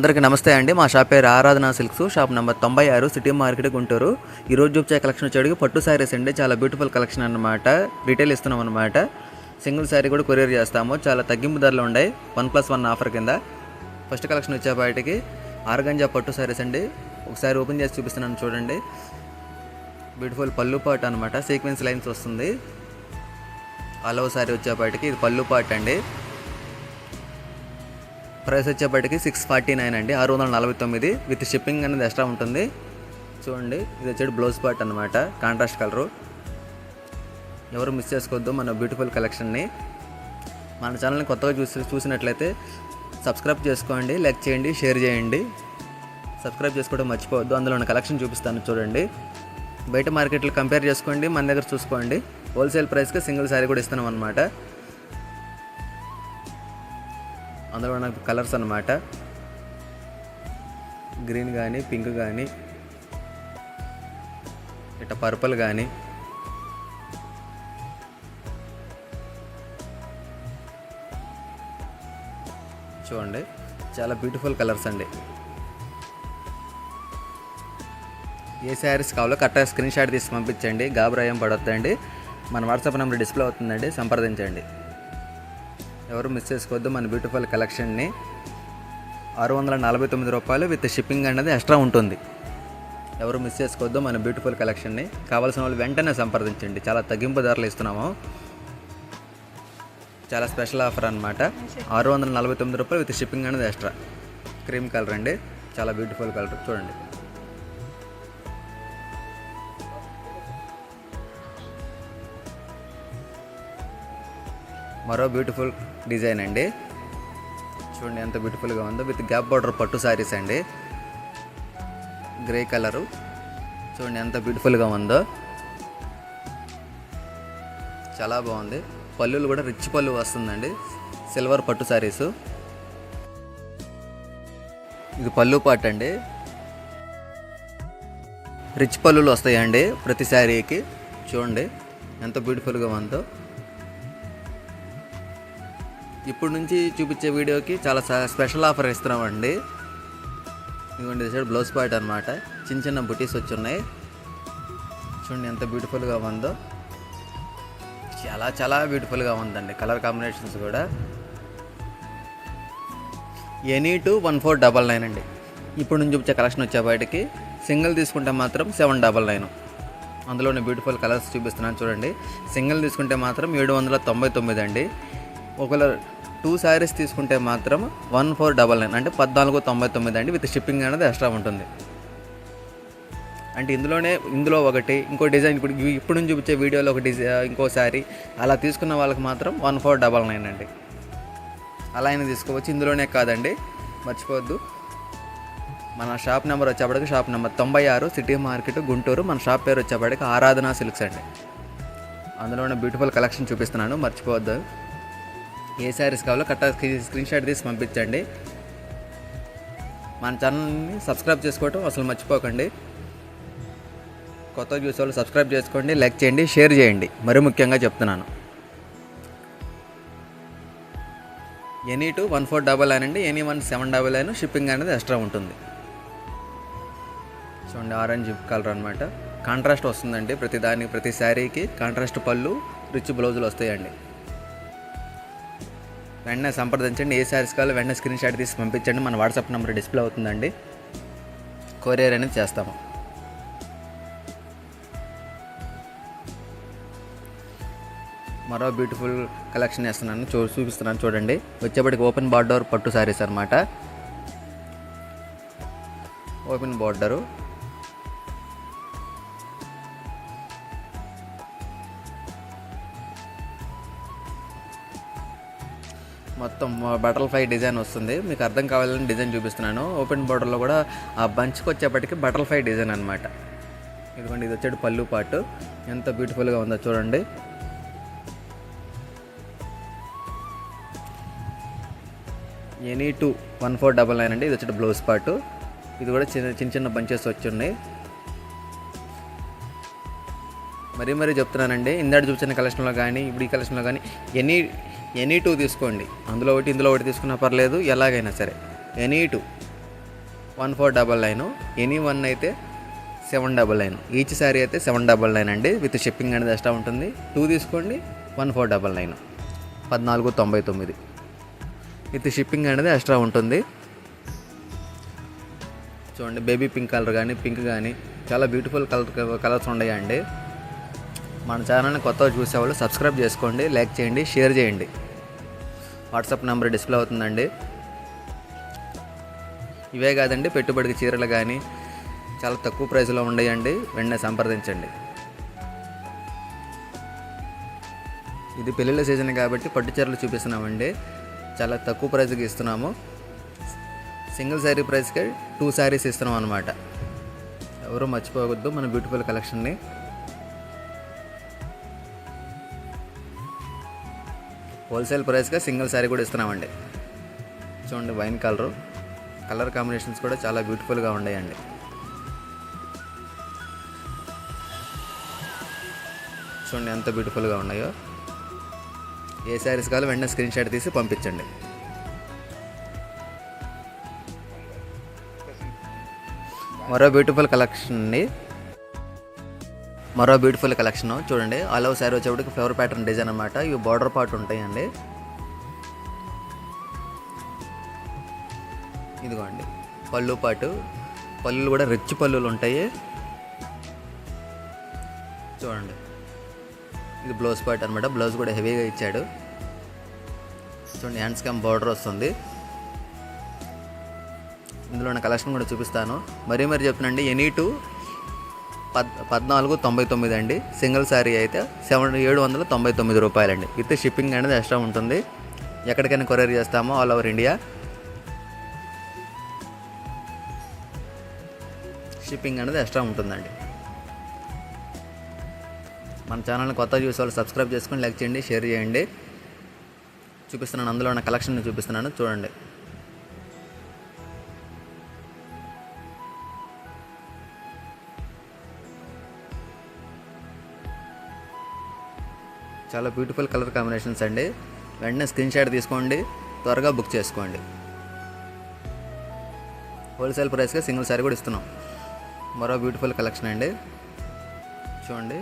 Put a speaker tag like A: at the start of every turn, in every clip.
A: అందరికీ నమస్తే అండి. మా షాప్ పేరు ఆరాధన సిల్క్స్. షాప్ నెంబర్ తొంభై ఆరు సిటీ మార్కెట్ గుంటూరు. ఈరోజు చూపించే కలెక్షన్ వచ్చేటికి పట్టు శారీస్ అండి. చాలా బ్యూటిఫుల్ కలెక్షన్ అన్నమాట. రీటైల్ ఇస్తున్నాం అనమాట సింగిల్ శారీ కూడా కొరియర్ చేస్తాము. చాలా తగ్గింపు ధరలు ఉన్నాయి. వన్ ప్లస్ వన్ ఆఫర్ కింద. ఫస్ట్ కలెక్షన్ వచ్చే బయటికి ఆర్గంజా పట్టు శారీస్ అండి. ఒకసారి ఓపెన్ చేసి చూపిస్తున్నాను చూడండి. బ్యూటిఫుల్ పళ్ళు పాట అనమాట సీక్వెన్స్ లైన్స్ వస్తుంది. అలవ్ శారీ వచ్చేపాటికి ఇది పళ్ళు పాట అండి. ప్రైస్ వచ్చేప్పటికి సిక్స్ ఫార్టీ నైన్ అండి. ఆరు వందల నలభై తొమ్మిది విత్ షిప్పింగ్ అనేది ఎక్స్ట్రా ఉంటుంది. చూడండి ఇది వచ్చేది బ్లౌజ్ పార్ట్ అనమాట కాంట్రాస్ట్ కలరు. ఎవరు మిస్ చేసుకోవద్దు మన బ్యూటిఫుల్ కలెక్షన్ని. మన ఛానల్ని కొత్తగా చూసి చూసినట్లయితే సబ్స్క్రైబ్ చేసుకోండి లైక్ చేయండి షేర్ చేయండి. సబ్స్క్రైబ్ చేసుకోవడం మర్చిపోవద్దు. అందులో ఉన్న కలెక్షన్ చూపిస్తాను చూడండి. బయట మార్కెట్లో కంపేర్ చేసుకోండి మన దగ్గర చూసుకోండి. హోల్సేల్ ప్రైస్కి సింగిల్ శారీ కూడా ఇస్తున్నాం అనమాట అందులో నాకు కలర్స్ అన్నమాట. గ్రీన్ కానీ పింక్ కానీ ఇట్లా పర్పుల్ కానీ చూడండి చాలా బ్యూటిఫుల్ కలర్స్ అండి. ఏ శారీస్ కావాలో కరెక్ట్గా స్క్రీన్ షాట్ తీసి పంపించండి గాబరాయం పడొద్దండి. మన వాట్సాప్ నెంబర్ డిస్ప్లే అవుతుందండి సంప్రదించండి. ఎవరు మిస్ చేసుకోవద్దు మన బ్యూటిఫుల్ కలెక్షన్ని ఆరు వందల నలభై తొమ్మిది రూపాయలు విత్ షిప్పింగ్ అనేది ఎక్స్ట్రా ఉంటుంది. ఎవరు మిస్ చేసుకోవద్దు మన బ్యూటిఫుల్ కలెక్షన్ని కావాల్సిన వాళ్ళు వెంటనే సంప్రదించండి. చాలా తగ్గింపు ధరలు ఇస్తున్నాము. చాలా స్పెషల్ ఆఫర్ అనమాట ఆరు వందల నలభై తొమ్మిది రూపాయలు విత్ షిప్పింగ్ అనేది ఎక్స్ట్రా క్రీమ్ కలర్ అండి. చాలా బ్యూటిఫుల్ కలర్ చూడండి. మరో బ్యూటిఫుల్ డిజైన్ అండి. చూడండి ఎంత బ్యూటిఫుల్గా ఉందో. విత్ గ్యాప్ బార్డర్ పట్టు శారీస్ అండి. గ్రే కలరు చూడండి ఎంత బ్యూటిఫుల్గా ఉందో. చాలా బాగుంది. పళ్ళులు కూడా రిచ్ పళ్ళు వస్తుందండి. సిల్వర్ పట్టు శారీస్ ఇది పళ్ళు పాట్ అండి. రిచ్ పళ్ళులు వస్తాయండి ప్రతి శారీకి చూడండి ఎంత బ్యూటిఫుల్గా ఉందో. ఇప్పుడు నుంచి చూపించే వీడియోకి చాలా స్పెషల్ ఆఫర్ ఇస్తున్నామండి. ఇదిగోండి ఇది బ్లౌజ్ పార్ట్ అనమాట చిన్న చిన్న బుటీస్ వచ్చి ఉన్నాయి చూడండి ఎంత బ్యూటిఫుల్గా ఉందో. చాలా చాలా బ్యూటిఫుల్గా ఉందండి. కలర్ కాంబినేషన్స్ కూడా. Any two one four double nine అండి. ఇప్పుడు నుంచి చూపించే కలెక్షన్ వచ్చే బయటికి సింగిల్ తీసుకుంటే మాత్రం సెవెన్ డబల్ నైన్ అందులోనే బ్యూటిఫుల్ కలర్స్ చూపిస్తున్నాను చూడండి. సింగిల్ తీసుకుంటే మాత్రం ఏడు వందల తొంభై తొమ్మిది అండి. ఒకవేళ టూ శారీస్ తీసుకుంటే మాత్రం వన్ ఫోర్ డబల్ నైన్ అంటే పద్నాలుగు తొంభై తొమ్మిది అండి విత్ షిప్పింగ్ అనేది ఎక్స్ట్రా ఉంటుంది. అంటే ఇందులోనే ఇందులో ఒకటి ఇంకో డిజైన్ ఇప్పుడు ఇప్పుడు నుంచి చూపించే వీడియోలో ఒక డిజై ఇంకో శారీ అలా తీసుకున్న వాళ్ళకి మాత్రం వన్ ఫోర్ డబల్ నైన్ అండి. అలా అయినా తీసుకోవచ్చు ఇందులోనే కాదండి మర్చిపోవద్దు. మన షాప్ నెంబర్ వచ్చేప్పటికి షాప్ నెంబర్ తొంభై ఆరు సిటీ మార్కెట్ గుంటూరు మన షాప్ పేరు వచ్చేప్పటికి ఆరాధన సిల్క్స్ అండి. అందులోనే బ్యూటిఫుల్ కలెక్షన్ చూపిస్తున్నాను మర్చిపోవద్దు. ఏ శారీస్ కావాలో కట్టా స్క్రీన్ షాట్ తీసి పంపించండి. మన ఛానల్ని సబ్స్క్రైబ్ చేసుకోవటం అసలు మర్చిపోకండి. కొత్త చూసే వాళ్ళు సబ్స్క్రైబ్ చేసుకోండి లైక్ చేయండి షేర్ చేయండి. మరీ ముఖ్యంగా చెప్తున్నాను. Any two one four double nine అండి any one seven double nine shipping అనేది ఎక్స్ట్రా ఉంటుంది. చూడండి ఆరెంజ్ కలర్ అనమాట కాంట్రాస్ట్ వస్తుందండి ప్రతి దానికి ప్రతి శారీకి. కాంట్రాస్ట్ పళ్ళు రిచ్ బ్లౌజులు వస్తాయండి. వెంటనే సంప్రదించండి. ఏ శారీస్ కావాలో వెంటనే స్క్రీన్ షాట్ తీసి పంపించండి. మన వాట్సాప్ నెంబర్ డిస్ప్లే అవుతుందండి. కొరియర్ అనేది చేస్తాము. మరో బ్యూటిఫుల్ కలెక్షన్ వేస్తున్నాను. చూ చూపిస్తున్నాను చూడండి. వచ్చేప్పటికి ఓపెన్ బార్డర్ పట్టు శారీస్ అనమాట ఓపెన్ బార్డరు మొత్తం బటర్ఫ్లై డిజైన్ వస్తుంది. మీకు అర్థం కావాలని డిజైన్ చూపిస్తున్నాను. ఓపెన్ బోర్డర్లో కూడా ఆ బంచ్కి వచ్చేప్పటికి బటర్ఫ్లై డిజైన్ అనమాట ఇదిగోండి ఇది వచ్చేది పళ్ళు పాటు. ఎంత బ్యూటిఫుల్గా ఉందో చూడండి. Any two one four double nine అండి. ఇది వచ్చేది బ్లౌజ్ పార్ట్ ఇది కూడా చిన్న చిన్న చిన్న బంచెస్ వచ్చి మరీ మరీ చెప్తున్నానండి. ఇందాక చూపించిన కలెక్షన్లో కానీ ఇప్పుడు ఈ కలెక్షన్లో కానీ ఎనీ ఎనీ టూ తీసుకోండి. అందులో ఒకటి ఇందులో ఒకటి తీసుకున్నా పర్లేదు ఎలాగైనా సరే. Any two. One four double nine. Any one అయితే seven double nine. Each sari అయితే సెవెన్ డబల్ నైన్ అండి. విత్ షిప్పింగ్ అనేది ఎక్స్ట్రా ఉంటుంది. టూ తీసుకోండి వన్ ఫోర్ డబల్ నైన్. పద్నాలుగు తొంభై తొమ్మిది. విత్ షిప్పింగ్ అనేది ఎక్స్ట్రా ఉంటుంది. చూడండి బేబీ పింక్ కలర్ కానీ పింక్ కానీ చాలా బ్యూటిఫుల్ కలర్ కలర్స్ ఉన్నాయండి. మన ఛానల్ని కొత్తగా చూసేవాళ్ళు సబ్స్క్రైబ్ చేసుకోండి లైక్ చేయండి షేర్ చేయండి. వాట్సాప్ నెంబర్ డిస్ప్లే అవుతుందండి. ఇవే కాదండి పెట్టుబడికి చీరలు కానీ చాలా తక్కువ ప్రైస్లో ఉండేయండి. వెంటనే సంప్రదించండి. ఇది పెళ్ళిళ్ళ సీజన్ కాబట్టి పట్టు చీరలు చూపిస్తున్నామండి. చాలా తక్కువ ప్రైస్కి ఇస్తున్నాము. సింగిల్ శారీ ప్రైస్కి టూ శారీస్ ఇస్తున్నాం అనమాట ఎవరు మర్చిపోవద్దు మన బ్యూటిఫుల్ కలెక్షన్ని హోల్సేల్ ప్రైస్గా సింగిల్ శారీ కూడా ఇస్తున్నామండి. చూడండి వైన్ కలరు. కలర్ కాంబినేషన్స్ కూడా చాలా బ్యూటిఫుల్గా ఉన్నాయండి. చూడండి ఎంత బ్యూటిఫుల్గా ఉన్నాయో. ఏ శారీస్ కావాలో వెంటనే స్క్రీన్ షాట్ తీసి పంపించండి. మరో బ్యూటిఫుల్ కలెక్షన్ అండి. మరో బ్యూటిఫుల్ కలెక్షన్ చూడండి ఆల్ ఓవర్ శారీ వచ్చేప్పటికి ఫ్లవర్ ప్యాటర్న్ డిజైన్ అనమాట ఇవి బార్డర్ పార్ట్ ఉంటాయండి. ఇదిగోండి పళ్ళు పాటు. పళ్ళులు కూడా రిచ్ పళ్ళులు ఉంటాయి. చూడండి ఇది బ్లౌజ్ పార్ట్ అనమాట బ్లౌజ్ కూడా హెవీగా ఇచ్చాడు. చూడండి హ్యాండ్స్ క్యామ్ బార్డర్ వస్తుంది. ఇందులో ఉన్న కలెక్షన్ కూడా చూపిస్తాను. మరీ మరి చెప్తున్నాండి ఎనీ టూ పద్ పద్నాలుగు తొంభై తొమ్మిది అండి. సింగిల్ శారీ అయితే సెవెన్ ఏడు వందల తొంభై తొమ్మిది రూపాయలండి. విత్ షిప్పింగ్ అనేది ఎక్స్ట్రా ఉంటుంది. ఎక్కడికైనా కొరియర్ చేస్తామో ఆల్ ఓవర్ ఇండియా. షిప్పింగ్ అనేది ఎక్స్ట్రా ఉంటుందండి. మన ఛానల్ని కొత్త చూసే వాళ్ళు సబ్స్క్రైబ్ చేసుకొని లైక్ చేయండి షేర్ చేయండి. చూపిస్తున్నాను అందులో ఉన్న కలెక్షన్ చూపిస్తున్నాను. చూడండి. చాలా బ్యూటిఫుల్ కలర్ కాంబినేషన్స్ అండి. వెంటనే స్క్రీన్ షాట్ తీసుకోండి. త్వరగా బుక్ చేసుకోండి. హోల్సేల్ ప్రైస్గా సింగిల్ సారీ కూడా ఇస్తున్నాం. మరో బ్యూటిఫుల్ కలెక్షన్ అండి. చూడండి.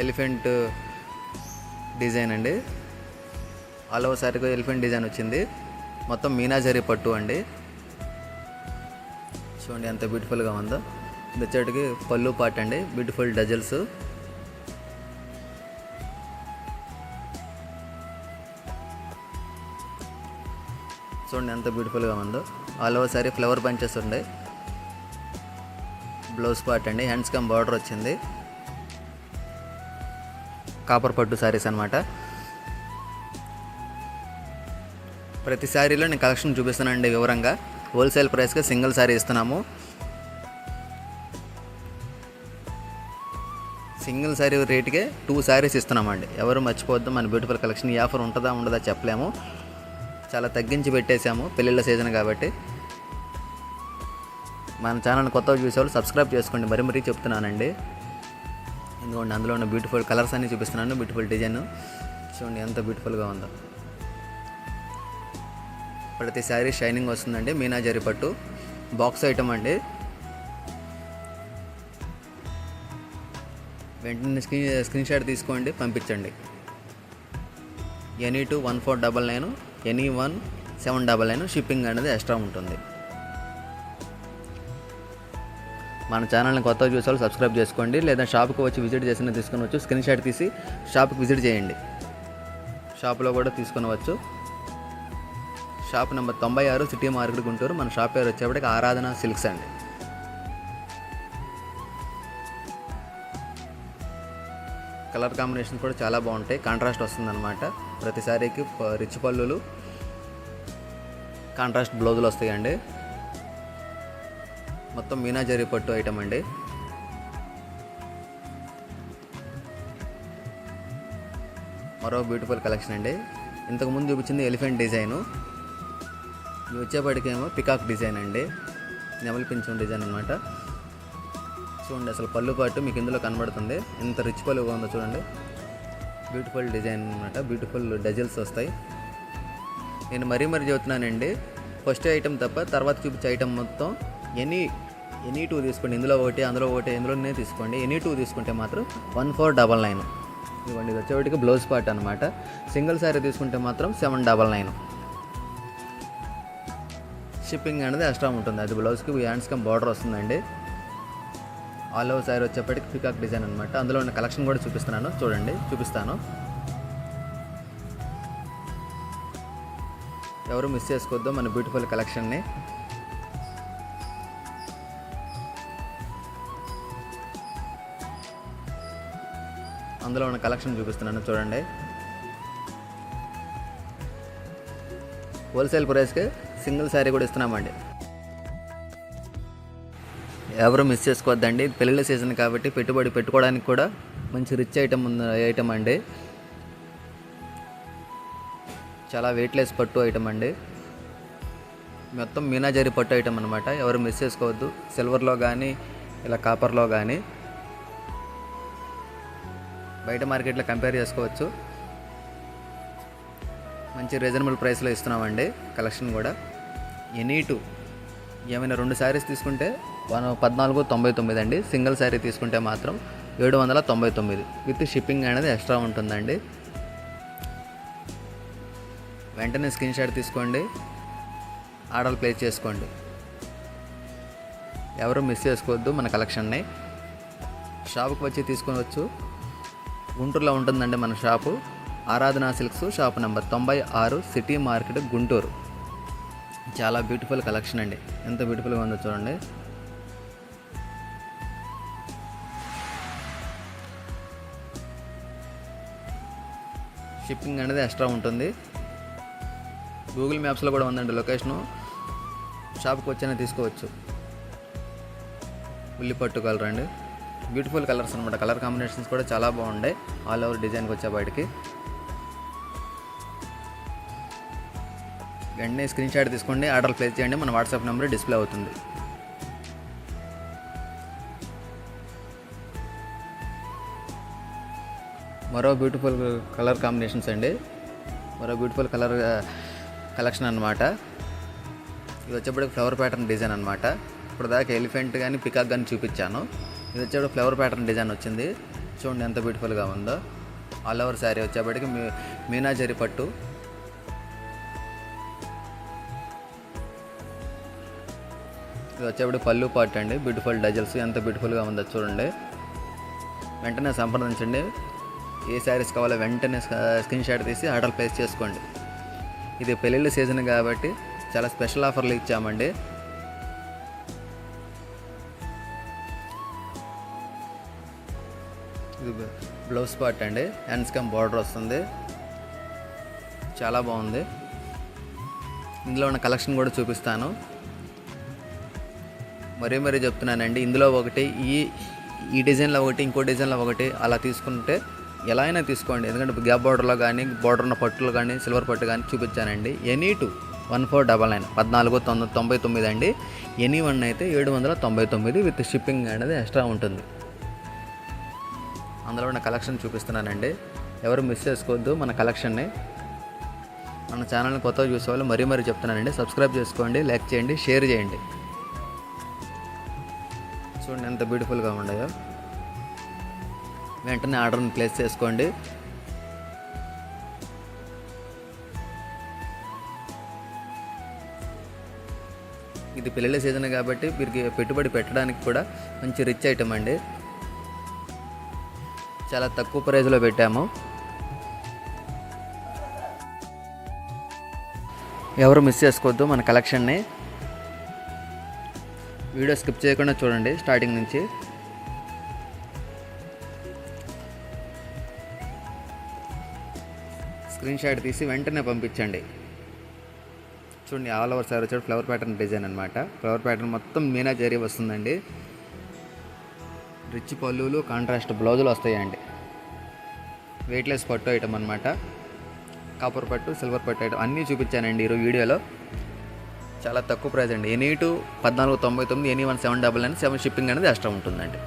A: ఎలిఫెంట్ డిజైన్ uh, అండి. ఆల్ ఓవర్ ఎలిఫెంట్ డిజైన్ వచ్చింది. మొత్తం మీనాజరీ పట్టు అండి. చూడండి ఎంత బ్యూటిఫుల్గా ఉందో. ఇది వచ్చేటికి పళ్ళు పాట అండి బ్యూటిఫుల్ డజల్స్ చూడండి ఎంత బ్యూటిఫుల్గా ఉందో. All over sari flower punches ఉండే. బ్లౌజ్ పార్ట్ అండి. హ్యాండ్స్ కమ్ బార్డర్ వచ్చింది. కాపర్ పట్టు శారీస్ అనమాట ప్రతి శారీలో నేను కలెక్షన్ చూపిస్తానండి వివరంగా. హోల్సేల్ ప్రైస్గా సింగిల్ శారీ ఇస్తున్నాము. సింగిల్ శారీ రేట్కే టూ శారీస్ ఇస్తున్నామండి. ఎవరు మర్చిపోవద్దు మన బ్యూటిఫుల్ కలెక్షన్ ఈ ఆఫర్ ఉంటుందా ఉండదా చెప్పలేము. చాలా తగ్గించి పెట్టేశాము. పెళ్ళిళ్ళ సీజన్ కాబట్టి. మన ఛానల్ కొత్తగా చూసేవాళ్ళు సబ్స్క్రైబ్ చేసుకోండి. మరీ మరీ చెప్తున్నానండి. ఎందుకంటే అందులో ఉన్న బ్యూటిఫుల్ కలర్స్ అన్ని చూపిస్తున్నాను. బ్యూటిఫుల్ డిజైన్ చూడండి ఎంత బ్యూటిఫుల్గా ఉందో. ప్రతి శారీ షైనింగ్ వస్తుందండి. మీనాజరి పట్టు. బాక్స్ ఐటమ్ అండి. వెంటనే స్క్రీన్ స్క్రీన్ షాట్ తీసుకోండి పంపించండి. Any two one four double nine any one seven double nine shipping అనేది ఎక్స్ట్రా ఉంటుంది. మన ఛానల్ని కొత్తగా చూసేవాళ్ళు సబ్స్క్రైబ్ చేసుకోండి లేదా షాప్కి వచ్చి విజిట్ చేసిన తీసుకొని స్క్రీన్ షాట్ తీసి షాప్కి విజిట్ చేయండి. షాప్లో కూడా తీసుకునవచ్చు. షాప్ నెంబర్ తొంభై ఆరు సిటీ మార్కెట్ గుంటూరు. మన షాప్ పేరు వచ్చేప్పటికి ఆరాధన సిల్క్స్ అండి. కలర్ కాంబినేషన్ కూడా చాలా బాగుంటాయి. కాంట్రాస్ట్ వస్తుందన్నమాట. ప్రతిసారికి ప- రిచ్ పళ్ళులు కాంట్రాస్ట్ బ్లౌజులు వస్తాయండి. మొత్తం మీనాజరీ పట్టు ఐటమ్ అండి. మరో బ్యూటిఫుల్ కలెక్షన్ అండి. ఇంతకుముందు చూపించింది ఎలిఫెంట్ డిజైను ఇవి వచ్చేప్పటికేమో పికాక్ డిజైన్ అండి. నెమలి పింఛం డిజైన్ అనమాట చూడండి అసలు పళ్ళు పాటు మీకు ఇందులో కనబడుతుంది. ఎంత రిచ్ పళ్ళు ఉందో చూడండి. బ్యూటిఫుల్ డిజైన్ అనమాట బ్యూటిఫుల్ డజిల్స్ వస్తాయి. నేను మరీ మరీ చెబుతున్నానండి. ఫస్ట్ ఐటమ్ తప్ప తర్వాత చూపించే ఐటమ్ మొత్తం ఎనీ ఎనీ టూ తీసుకోండి. ఇందులో ఒకటి అందులో ఒకటి ఇందులోనే తీసుకోండి. ఎనీ టూ తీసుకుంటే మాత్రం వన్ ఫోర్ డబల్ నైన్. ఇవ్వండి ఇది వచ్చేవాటికి బ్లౌజ్ పార్ట్ అనమాట సింగిల్ శారీ తీసుకుంటే మాత్రం సెవెన్ డబల్ నైన్. షిప్పింగ్ అనేది ఎక్స్ట్రా ఉంటుంది. అది బ్లౌజ్కి హ్యాండ్స్కి బార్డర్ వస్తుందండి. ఆల్ ఓవర్ శారీ వచ్చేప్పటికి పికాక్ డిజైన్ అనమాట అందులో ఉన్న కలెక్షన్ కూడా చూపిస్తున్నాను. చూడండి చూపిస్తాను. ఎవరు మిస్ చేసుకోవద్దు మన బ్యూటిఫుల్ కలెక్షన్ని. అందులో ఉన్న కలెక్షన్ చూపిస్తున్నాను చూడండి. హోల్సేల్ ప్రైస్కి సింగిల్ శారీ కూడా ఇస్తున్నామండి. ఎవరు మిస్ చేసుకోవద్దండి. పెళ్ళిళ్ళ సీజన్ కాబట్టి పెట్టుబడి పెట్టుకోవడానికి కూడా మంచి రిచ్ ఐటమ్ ఉంది ఐటమ్ అండి. చాలా వెయిట్లెస్ పట్టు ఐటమ్ అండి. మొత్తం మీనాజరీ పట్టు ఐటమ్ అనమాట ఎవరు మిస్ చేసుకోవద్దు. సిల్వర్లో కానీ ఇలా కాపర్లో కానీ బయట మార్కెట్లో కంపేర్ చేసుకోవచ్చు. మంచి రీజనబుల్ ప్రైస్లో ఇస్తున్నామండి. కలెక్షన్ కూడా. ఎనీ టూ ఏమైనా రెండు శారీస్ తీసుకుంటే వన్ పద్నాలుగు తొంభై తొమ్మిది అండి. సింగిల్ శారీ తీసుకుంటే మాత్రం ఏడు వందల తొంభై తొమ్మిది. విత్ షిప్పింగ్ అనేది ఎక్స్ట్రా ఉంటుందండి. వెంటనే స్క్రీన్ షాట్ తీసుకోండి. ఆర్డర్ ప్లేస్ చేసుకోండి. ఎవరు మిస్ చేసుకోవద్దు మన కలెక్షన్ని. షాపుకి వచ్చి తీసుకొనవచ్చు గుంటూరులో ఉంటుందండి మన షాపు. ఆరాధనా సిల్క్స్ షాప్ నెంబర్ తొంభై ఆరు సిటీ మార్కెట్ గుంటూరు. చాలా బ్యూటిఫుల్ కలెక్షన్ అండి. ఎంత బ్యూటిఫుల్గా ఉందో చూడండి. షిప్పింగ్ అనేది ఎక్స్ట్రా ఉంటుంది. గూగుల్ మ్యాప్స్లో కూడా ఉందండి లొకేషను. షాప్కి వచ్చైనా తీసుకోవచ్చు. ఉల్లి పట్టు కలర్ అండి. బ్యూటిఫుల్ కలర్స్ అనమాట కలర్ కాంబినేషన్స్ కూడా చాలా బాగుంటాయి ఆల్ ఓవర్ డిజైన్కి వచ్చే బయటికి. వెంటనే స్క్రీన్ షాట్ తీసుకోండి. ఆర్డర్ ప్లేస్ చేయండి. మన వాట్సాప్ నెంబర్ డిస్ప్లే అవుతుంది. మరో బ్యూటిఫుల్ కలర్ కాంబినేషన్స్ అండి. మరో బ్యూటిఫుల్ కలర్ కలెక్షన్ అనమాట ఇది వచ్చేప్పటికి ఫ్లవర్ ప్యాటర్న్ డిజైన్ అనమాట ఇప్పుడు దాకా ఎలిఫెంట్ కానీ పికాక్ కానీ చూపించాను. ఇది వచ్చేప్పుడు ఫ్లవర్ ప్యాటర్న్ డిజైన్ వచ్చింది. చూడండి ఎంత బ్యూటిఫుల్గా ఉందో. ఆల్ ఓవర్ శారీ వచ్చేప్పటికి మీ మీనాజరి పట్టు. ఇది వచ్చేప్పుడు పళ్ళు పార్ట్ అండి. Beautiful dazzles. ఎంత బ్యూటిఫుల్గా ఉందో చూడండి. వెంటనే సంప్రదించండి. ఏ శారీస్ కావాలో వెంటనే స్క్రీన్ షాట్ తీసి ఆర్డర్ ప్లేస్ చేసుకోండి. ఇది పెళ్ళిళ్ళ సీజన్ కాబట్టి చాలా స్పెషల్ ఆఫర్లు ఇచ్చామండి. ఇది బ్లౌజ్ పార్ట్ అండి. హ్యాండ్స్ కమ్ బార్డర్ వస్తుంది. చాలా బాగుంది. ఇందులో ఉన్న కలెక్షన్ కూడా చూపిస్తాను. మరీ మరీ చెప్తున్నానండి. ఇందులో ఒకటి ఈ ఈ డిజైన్లో ఒకటి ఇంకో డిజైన్లో ఒకటి అలా తీసుకుంటే ఎలా అయినా తీసుకోండి. ఎందుకంటే గ్యాప్ బార్డర్లో కానీ బార్డర్ ఉన్న పట్టులు కానీ సిల్వర్ పట్టు కానీ చూపించానండి. Any two one four double nine. పద్నాలుగు తొమ్మిది తొంభై తొమ్మిది అండి. ఎనీ వన్ అయితే ఏడు వందల తొంభై తొమ్మిది విత్ షిప్పింగ్ అనేది ఎక్స్ట్రా ఉంటుంది. అందులో ఉన్న కలెక్షన్ చూపిస్తున్నానండి. ఎవరు మిస్ చేసుకోవద్దు మన కలెక్షన్ని. మన ఛానల్ని కొత్తగా చూసే వాళ్ళు మరీ మరీ చెప్తున్నానండి. సబ్స్క్రైబ్ చేసుకోండి లైక్ చేయండి షేర్ చేయండి. చూడండి ఎంత బ్యూటిఫుల్గా ఉన్నాయో. వెంటనే ఆర్డర్ని ప్లేస్ చేసుకోండి. ఇది పిల్లల సీజన్ కాబట్టి వీరికి పెట్టుబడి పెట్టడానికి కూడా మంచి రిచ్ ఐటమ్ అండి. చాలా తక్కువ ప్రైస్లో పెట్టాము. ఎవరు మిస్ చేసుకోవద్దు మన కలెక్షన్ని వీడియో స్కిప్ చేయకుండా చూడండి స్టార్టింగ్ నుంచి. స్క్రీన్ షాట్ తీసి వెంటనే పంపించండి. చూడండి ఆల్ ఓవర్ సార్ వచ్చాడు ఫ్లవర్ ప్యాటర్న్ డిజైన్ అనమాట ఫ్లవర్ ప్యాటర్న్ మొత్తం మీనా జరీ వస్తుందండి. రిచ్ పళ్ళులు కాంట్రాస్ట్ బ్లౌజులు వస్తాయండి. వెయిట్లెస్ పట్టు ఐటమ్ అనమాట కాపర్ పట్టు సిల్వర్ పట్టు ఐటమ్ అన్నీ చూపించానండి ఈరోజు వీడియోలో. చాలా తక్కువ ప్రైస్ అండి. ఎనీ టు పద్నాలుగు తొంభై తొమ్మిది any one seven double nine seven shipping అనేది ఎక్స్ట్రా ఉంటుందండి.